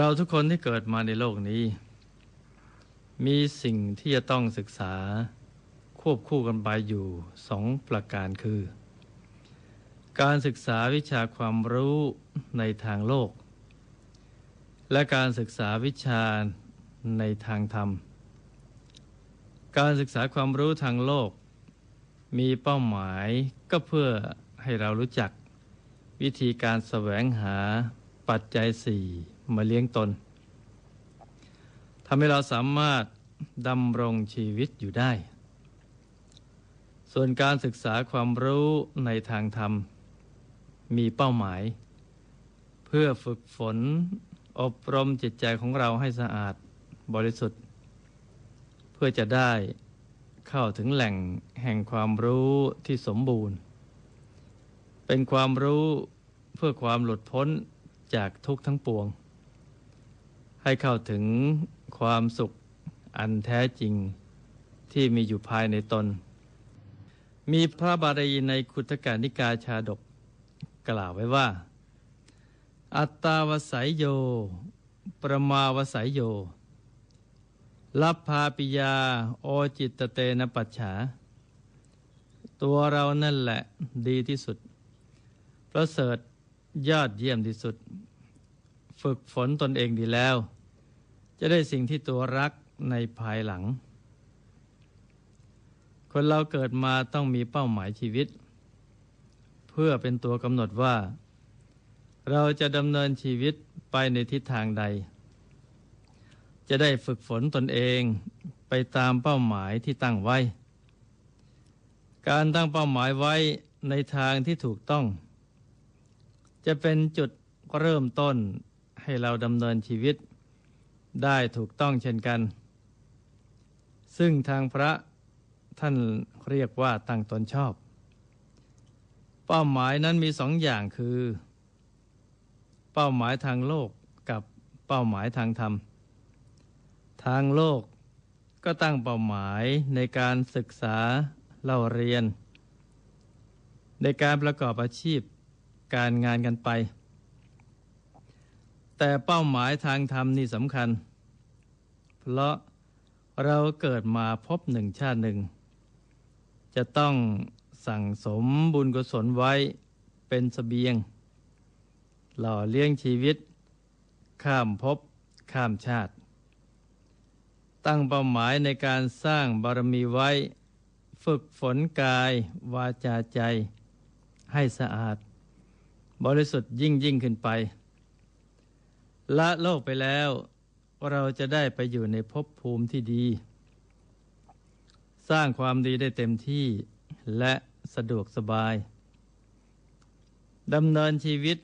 เราทุกคนที่เกิดมาในโลกนี้ มีสิ่งที่จะต้องศึกษาควบคู่กันไปอยู่สองประการคือ การศึกษาวิชาความรู้ในทางโลก และการศึกษาวิชาในทางธรรม การศึกษาความรู้ทางโลก มีเป้าหมายก็เพื่อให้เรารู้จัก วิธีการแสวงหาปัจจัยสี่ มาเลี้ยงตนทำให้เราสามารถดำรงชีวิตอยู่ได้ ส่วนการศึกษาความรู้ในทางธรรม มีเป้าหมาย เพื่อฝึกฝน อบรมจิตใจของเราให้สะอาดบริสุทธิ์ เพื่อจะได้เข้าถึงแหล่งแห่งความรู้ที่สมบูรณ์ เป็นความรู้เพื่อความหลุดพ้นจากทุกข์ทั้งปวง ให้เข้าถึงความสุขอันแท้จริงที่มีอยู่ภายในตน มีพระบาลีในคุตการนิกายชาดกกล่าวไว้ว่า อัตตาวสัยโย ประมาวสัยโยลับพาปิยา โอจิตเตนะปัจฉา ตัวเรานั่นแหละดีที่สุด ประเสริฐยอดเยี่ยมที่สุด ฝึกฝนตนเองดีแล้ว จะได้สิ่งที่ตัวรักในภายหลัง คนเราเกิดมาต้องมีเป้าหมายชีวิต เพื่อเป็นตัวกำหนดว่า เราจะดำเนินชีวิตไปในทิศทางใด จะได้ฝึกฝนตนเองไปตามเป้าหมายที่ตั้งไว้ การตั้งเป้าหมายไว้ในทางที่ถูกต้อง จะเป็นจุดเริ่มต้นให้เราดำเนินชีวิต ได้ถูกต้องเช่นกัน ซึ่งทางพระท่านเรียกว่าตั้งตนชอบ เป้าหมายนั้นมีสองอย่างคือ เป้าหมายทางโลกกับเป้าหมายทางธรรม ทางโลกก็ตั้งเป้าหมายในการศึกษาเล่าเรียน ในการประกอบอาชีพการงานกันไป แต่เป้าหมายทางธรรมนี่สำคัญ เพราะเราเกิดมาพบหนึ่งชาติหนึ่ง จะต้องสั่งสมบุญกุศลไว้เป็นสเสบียง หล่อเลี้ยงชีวิต ข้ามภพข้ามชาติ ตั้งเป้าหมายในการสร้างบารมีไว้ ฝึกฝนกายวาจาใจ ให้สะอาด บริสุทธิ์ยิ่งยิ่งขึ้นไป ละโลกไปแล้ว เราจะได้ไปอยู่ในภพภูมิที่ดี สร้างความดีได้เต็มที่และสะดวกสบายดำเนินชีวิต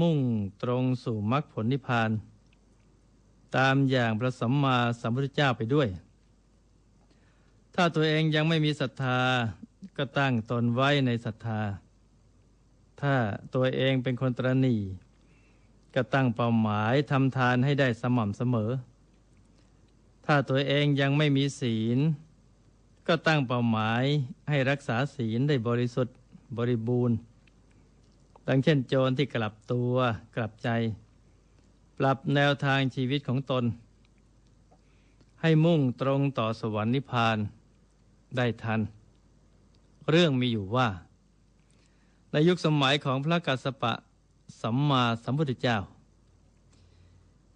มุ่งตรงสู่มรรคผลนิพพาน ตามอย่างพระสัมมาสัมพุทธเจ้าไปด้วย ถ้าตัวเองยังไม่มีศรัทธาก็ตั้งตนไว้ในศรัทธา ถ้าตัวเองเป็นคนตรณี ก็ตั้งเป้าหมายทำทานให้ได้สม่ำเสมอ ถ้าตัวเองยังไม่มีศีล ก็ตั้งเป้าหมายให้รักษาศีลได้บริสุทธิ์บริบูรณ์ดังเช่นโจรที่กลับตัวกลับใจ ปรับแนวทางชีวิตของตน ให้มุ่งตรงต่อสวรรค์นิพพานได้ทัน เรื่องมีอยู่ว่า ในยุคสมัยของพระกัสสปะ สัมมาสัมพุทธเจ้า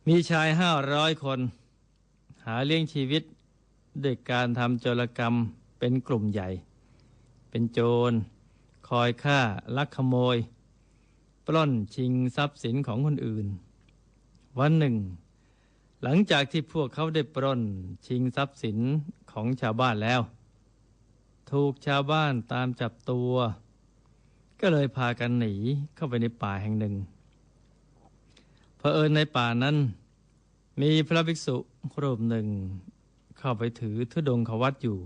มีชายห้าร้อยคน หาเลี้ยงชีวิตด้วยการทำโจรกรรมเป็นกลุ่มใหญ่ เป็นโจร คอยฆ่าลักขโมย ปล้นชิงทรัพย์สินของคนอื่น วันหนึ่ง หลังจากที่พวกเขาได้ปล้นชิงทรัพย์สินของชาวบ้านแล้ว ถูกชาวบ้านตามจับตัว ก็เลยพากันหนีเข้าไปในป่าแห่งหนึ่งเผอิญในป่านั้น มีพระภิกษุรูปหนึ่ง เข้าไปถือทุดงขวัดอยู่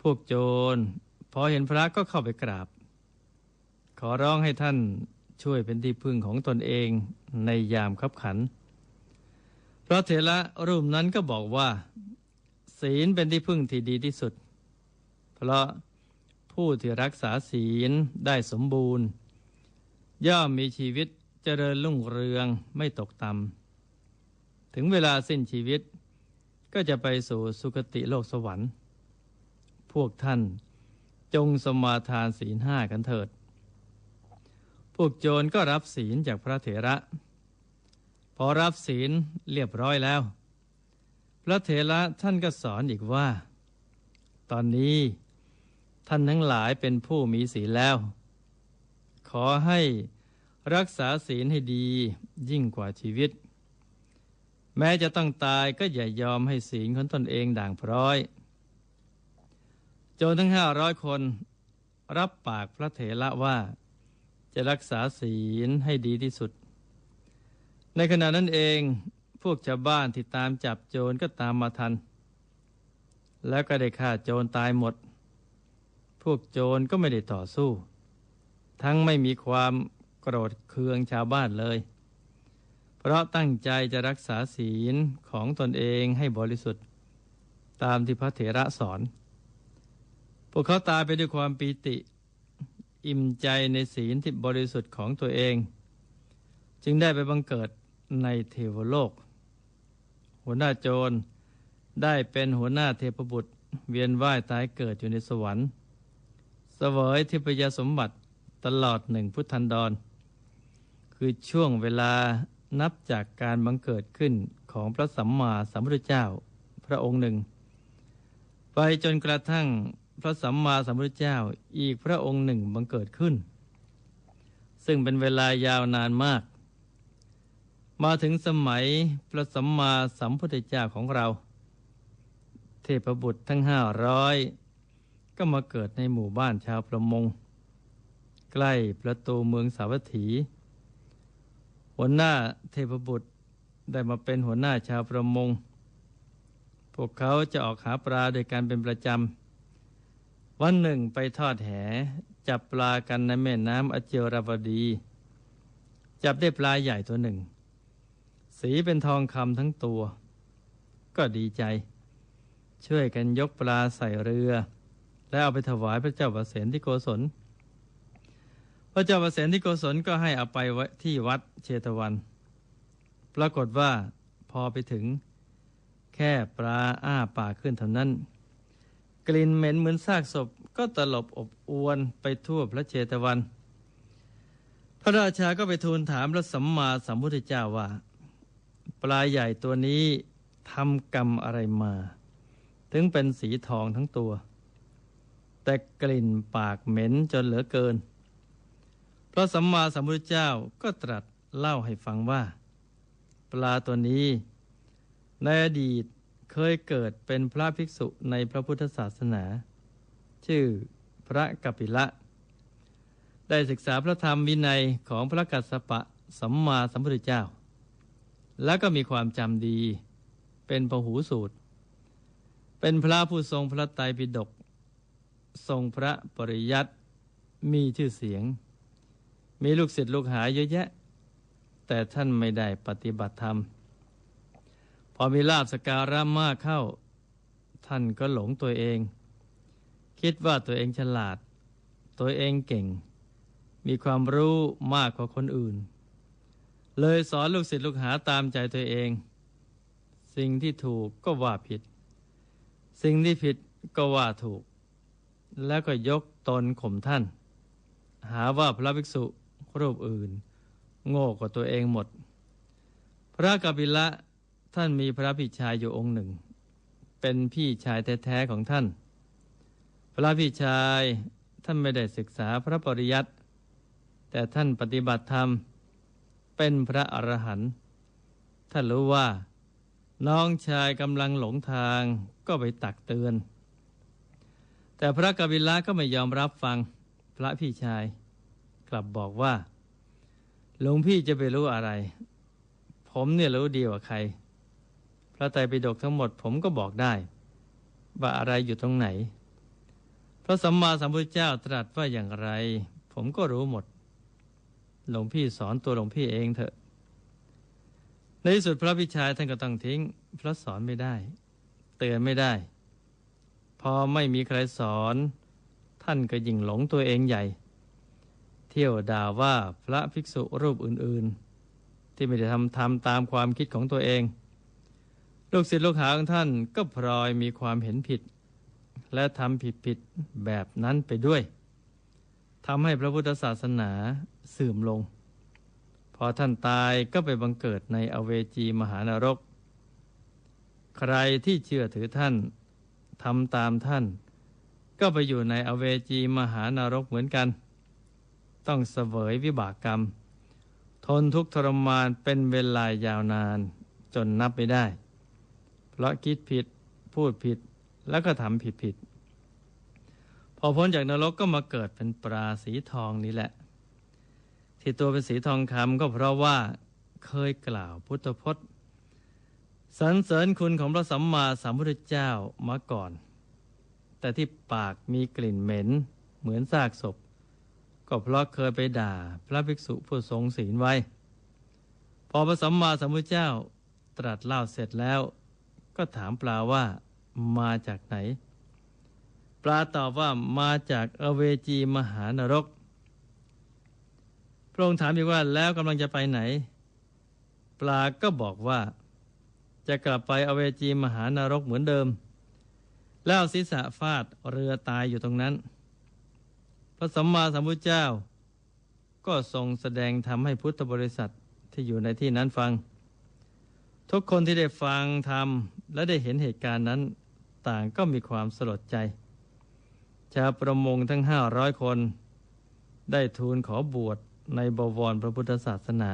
พวกโจรพอเห็นพระก็เข้าไปกราบ ขอร้องให้ท่านช่วยเป็นที่พึ่งของตนเองในยามขับขัน พระเถระรูปนั้นก็บอกว่า ศีลเป็นที่พึ่งที่ดีที่สุด เพราะ ผู้ที่รักษาศีลได้สมบูรณ์ ย่อมมีชีวิตเจริญรุ่งเรืองไม่ตกต่ำถึงเวลาสิ้นชีวิต ก็จะไปสู่สุคติโลกสวรรค์ พวกท่านจงสมาทานศีลห้ากันเถิด พวกโจรก็รับศีลจากพระเถระ พอรับศีลเรียบร้อยแล้ว พระเถระท่านก็สอนอีกว่า ตอนนี้ ท่านทั้งหลายเป็นผู้มีศีลแล้ว ขอให้รักษาศีลให้ดียิ่งกว่าชีวิต แม้จะต้องตายก็อย่ายอมให้ศีลของตนเองด่างพร้อยโจรทั้งห้าร้อยคนรับปากพระเถระว่า จะรักษาศีลให้ดีที่สุด ในขณะนั้นเองพวกชาวบ้านที่ตามจับโจรก็ตามมาทัน แล้วก็ได้ฆ่าโจรตายหมด พวกโจรก็ไม่ได้ต่อสู้ ทั้งไม่มีความโกรธเคืองชาวบ้านเลย เพราะตั้งใจจะรักษาศีลของตนเองให้บริสุทธิ์ ตามที่พระเถระสอน พวกเขาตายไปด้วยความปีติ อิ่มใจในศีลที่บริสุทธิ์ของตัวเอง จึงได้ไปบังเกิดในเทวโลก หัวหน้าโจรได้เป็นหัวหน้าเทพบุตรเวียนว่ายตายเกิดอยู่ในสวรรค์ สวยทิพยสมบัติตลอดหนึ่งพุทธันดร คือช่วงเวลานับจากการบังเกิดขึ้นของพระสัมมาสัมพุทธเจ้าพระองค์หนึ่ง ไปจนกระทั่งพระสัมมาสัมพุทธเจ้าอีกพระองค์หนึ่งบังเกิดขึ้น ซึ่งเป็นเวลายาวนานมาก มาถึงสมัยพระสัมมาสัมพุทธเจ้าของเรา เทพบุตรทั้งห้าร้อย ก็มาเกิดในหมู่บ้านชาวประมง ใกล้ประตูเมืองสาวัตถี หัวหน้าเทพบุตรได้มาเป็นหัวหน้าชาวประมง พวกเขาจะออกหาปลาโดยการเป็นประจำ วันหนึ่งไปทอดแหจับปลากันในแม่น้ำอเจราวดี จับได้ปลาใหญ่ตัวหนึ่ง สีเป็นทองคำทั้งตัว ก็ดีใจ ช่วยกันยกปลาใส่เรือ แล้วเอาไปถวายพระเจ้าประเสนที่โกศล พระเจ้าประเสนที่โกศลก็ให้เอาไปไว้ที่วัดเชตวัน ปรากฏว่าพอไปถึง แค่ปลาอ้าปากขึ้นเท่านั้น กลิ่นเหม็นเหมือนซากศพก็ตลบอบอวนไปทั่วพระเชตวัน พระราชาก็ไปทูลถามพระสัมมาสัมพุทธเจ้าว่า ปลาใหญ่ตัวนี้ทำกรรมอะไรมา ถึงเป็นสีทองทั้งตัว แต่กลิ่นปากเหม็นจนเหลือเกิน พระสัมมาสัมพุทธเจ้าก็ตรัสเล่าให้ฟังว่า ปลาตัวนี้ ในอดีตเคยเกิดเป็นพระภิกษุในพระพุทธศาสนา ชื่อพระกัปปิละ ได้ศึกษาพระธรรมวินัยของพระกัสสปะสัมมาสัมพุทธเจ้า แล้วก็มีความจำดี เป็นพหูสูตร เป็นพระผู้ทรงพระไตรปิฎก ทรงพระปริยัติมีชื่อเสียง มีลูกศิษย์ลูกหาเยอะแยะ แต่ท่านไม่ได้ปฏิบัติธรรม พอมีลาบสการะมากเข้า ท่านก็หลงตัวเอง คิดว่าตัวเองฉลาด ตัวเองเก่ง มีความรู้มากกว่าคนอื่น เลยสอนลูกศิษย์ลูกหาตามใจตัวเอง สิ่งที่ถูกก็ว่าผิด สิ่งที่ผิดก็ว่าถูก แล้วก็ยกตนข่มท่าน หาว่าพระภิกษุรูปอื่น โง่กว่าตัวเองหมด พระกบิละท่านมีพระพี่ชายอยู่องค์หนึ่ง เป็นพี่ชายแท้ๆของท่าน พระพี่ชายท่านไม่ได้ศึกษาพระปริยัติ แต่ท่านปฏิบัติธรรม เป็นพระอรหันต์ท่านรู้ว่า น้องชายกำลังหลงทางก็ไปตักเตือน แต่พระกบิลละก็ไม่ยอมรับฟังพระพี่ชาย กลับบอกว่าหลวงพี่จะไปรู้อะไร ผมเนี่ยรู้ดีกว่าใคร พระไตรปิฎกทั้งหมดผมก็บอกได้ ว่าอะไรอยู่ตรงไหน พระสัมมาสัมพุทธเจ้าตรัสว่าอย่างไร ผมก็รู้หมด หลวงพี่สอนตัวหลวงพี่เองเถอะ ในที่สุดพระพิชายท่านก็ต้องทิ้ง พระสอนไม่ได้ เตือนไม่ได้ พอไม่มีใครสอน ท่านก็ยิ่งหลงตัวเองใหญ่ เที่ยวด่าว่าพระภิกษุรูปอื่นๆ ที่ไม่ได้ทำทำตามความคิดของตัวเอง ลูกศิษย์ลูกหาของท่านก็พลอยมีความเห็นผิด และทำผิดผิดๆแบบนั้นไปด้วยทำให้พระพุทธศาสนาเสื่อมลง พอท่านตายก็ไปบังเกิดในอเวจีมหานรก ใครที่เชื่อถือท่าน ทำตามท่าน ก็ไปอยู่ในอเวจีมหานรกเหมือนกัน ต้องเสวยวิบากกรรม ทนทุกทรมานเป็นเวลายาวนานจนนับไม่ได้ เพราะคิดผิดพูดผิดแล้วก็ทำผิดผิดพอพ้นจากนรกก็มาเกิดเป็นปลาสีทองนี่แหละ ที่ตัวเป็นสีทองคำก็เพราะว่าเคยกล่าวพุทธพจน์ สรรเสริญคุณของพระสัมมาสัมพุทธเจ้ามาก่อน แต่ที่ปากมีกลิ่นเหม็น เหมือนซากศพ ก็เพราะเคยไปด่าพระภิกษุผู้ทรงศีลไว้ พอพระสัมมาสัมพุทธเจ้าตรัสเล่าเสร็จแล้ว ก็ถามปลาว่ามาจากไหน ปลาตอบว่ามาจากอเวจีมหานรก พระองค์ถามอีกว่าแล้วกำลังจะไปไหน ปลาก็บอกว่า จะกลับไปอเวจีมหานรกเหมือนเดิม แล้วศีรษะฟาดเรือตายอยู่ตรงนั้น พระสัมมาสัมพุทธเจ้า ก็ทรงแสดงทำให้พุทธบริษัทที่อยู่ในที่นั้นฟัง ทุกคนที่ได้ฟังทำและได้เห็นเหตุการณ์นั้น ต่างก็มีความสลดใจ ชาวประมงทั้งห้าร้อยคน ได้ทูลขอบวชในบวรพระพุทธศาสนา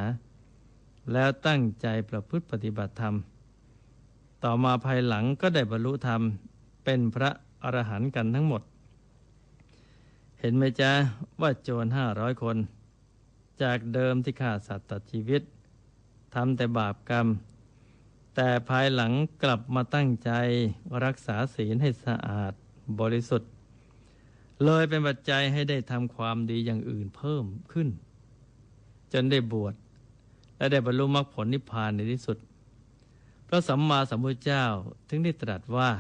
แล้วตั้งใจประพฤติปฏิบัติธรรม ต่อมาภายหลังก็ได้บรรลุธรรม เป็นพระอรหันต์กันทั้งหมด เห็นไหมจ๊ะว่าโจรห้าร้อยคน จากเดิมที่ฆ่าสัตว์ตัดชีวิตทำแต่บาปกรรม แต่ภายหลังกลับมาตั้งใจรักษาศีลให้สะอาดบริสุทธิ์ เลยเป็นปัจจัยให้ได้ทำความดีอย่างอื่นเพิ่มขึ้น จนได้บวชและได้บรรลุมรรคผลนิพพานในที่สุด พระสัมมาสัมพุทธเจ้าถึงได้ตรัสว่า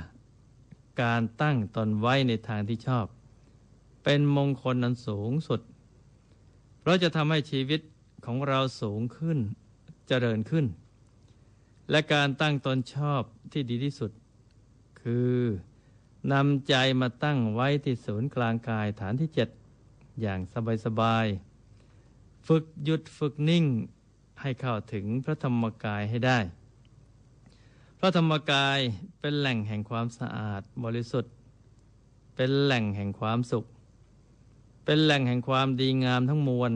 การตั้งตนไว้ในทางที่ชอบ เป็นมงคลอันสูงสุด เพราะจะทำให้ชีวิตของเราสูงขึ้นเจริญขึ้น และการตั้งตนชอบที่ดีที่สุด คือนำใจมาตั้งไว้ที่ศูนย์กลางกายฐานที่เจ็ดอย่างสบายๆฝึกหยุดฝึกนิ่งให้เข้าถึงพระธรรมกายให้ได้ พระธรรมกายเป็นแหล่งแห่งความสะอาดบริสุทธิ์ เป็นแหล่งแห่งความสุข เป็นแหล่งแห่งความดีงามทั้งมวล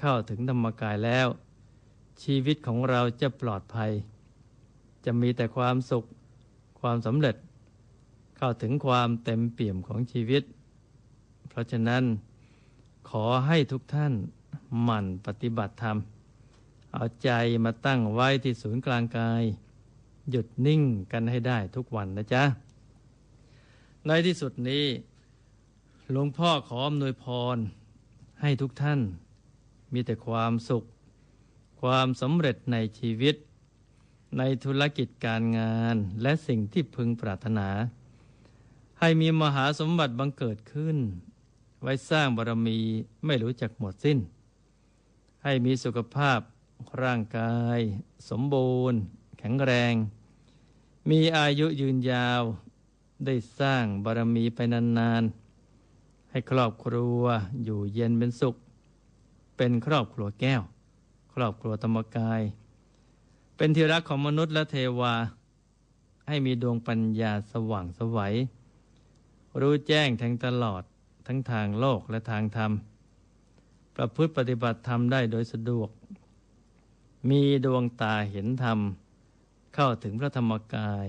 เข้าถึงธรรมกายแล้ว ชีวิตของเราจะปลอดภัย จะมีแต่ความสุข ความสำเร็จ เข้าถึงความเต็มเปี่ยมของชีวิต เพราะฉะนั้น ขอให้ทุกท่านหมั่นปฏิบัติธรรม เอาใจมาตั้งไว้ที่ศูนย์กลางกาย หยุดนิ่งกันให้ได้ทุกวันนะจ๊ะ ในที่สุดนี้หลวงพ่อขออำนวยพร ให้ทุกท่าน มีแต่ความสุข ความสำเร็จในชีวิต ในธุรกิจการงานและสิ่งที่พึงปรารถนา ให้มีมหาสมบัติบังเกิดขึ้น ไว้สร้างบารมีไม่รู้จักหมดสิ้น ให้มีสุขภาพร่างกาย สมบูรณ์ ข็งแรง มีอายุยืนยาว ได้สร้างบารมีไปนานๆ ให้ครอบครัวอยู่เย็นเป็นสุข เป็นครอบครัวแก้ว ครอบครัวธรรมกาย เป็นที่รักของมนุษย์และเทวา ให้มีดวงปัญญาสว่างสวัย รู้แจ้งทั้งตลอดทั้งทางโลกและทางธรรม ประพฤติปฏิบัติธรรมได้โดยสะดวกมีดวงตาเห็นธรรม เข้าถึงพระธรรมกาย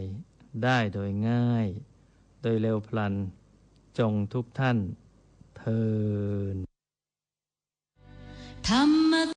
ได้โดยง่าย โดยเร็วพลัน จงทุกท่านเทินธรรม